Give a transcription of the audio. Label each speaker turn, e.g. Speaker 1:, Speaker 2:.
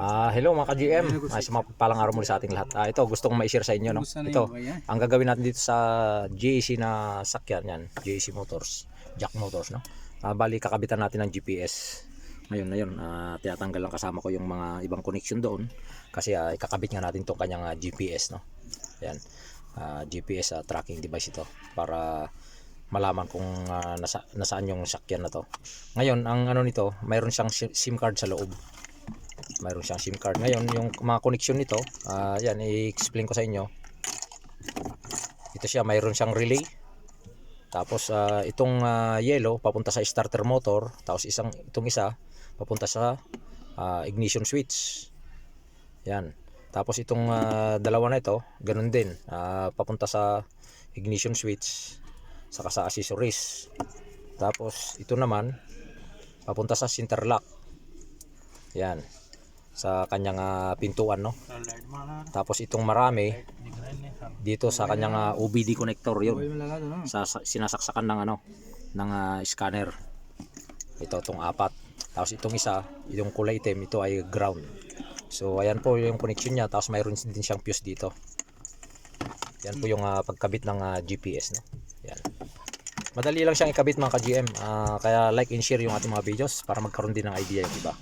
Speaker 1: Ah, hello mga ka-GM. Ay, sa mga palang araw muli sa ating lahat. Ah, ito gusto kong ma-share sa inyo no. Ito, ang gagawin natin dito sa GAC na sakyan yan, GAC Motors, Jack Motors no. Ah, bali kakabitan natin ng GPS. Ngayon na yun, ah, tinatanggal lang kasama ko yung mga ibang connection doon kasi ah, ikakabit nga natin tong kanyang ah, GPS no. Yan. Ah, GPS ah, tracking device ito para malaman kung ah, nasa, nasaan yung sakyan na to. Ngayon, ang ano nito, mayroon siyang si- SIM card sa loob mayroon siyang SIM card. Ngayon, yung mga connection nito, ah yan, i-explain ko sa inyo. Ito siya, mayroon siyang relay. Tapos, ah, itong ah, yellow, papunta sa starter motor. Tapos, isang, itong isa, papunta sa ah, ignition switch. Yan. Tapos, itong ah, dalawa na ito, ganun din. ah, papunta sa ignition switch, saka sa accessories. Tapos, ito naman, papunta sa center lock. Yan sa kanyang ah, pintuan no. Tapos itong marami dito sa kanyang ah, OBD connector yun. Sa, sa sinasaksakan ng ano ng ah, scanner. Ito tong apat. Tapos itong isa, itong kulay itim, ito ay ground. So ayan po yung connection niya tapos mayroon din siyang fuse dito. Yan po yung ah, pagkabit ng ah, GPS no. Yan. Madali lang siyang ikabit mga ka-GM. Ah, kaya like and share yung ating mga videos para magkaroon din ng idea yung iba.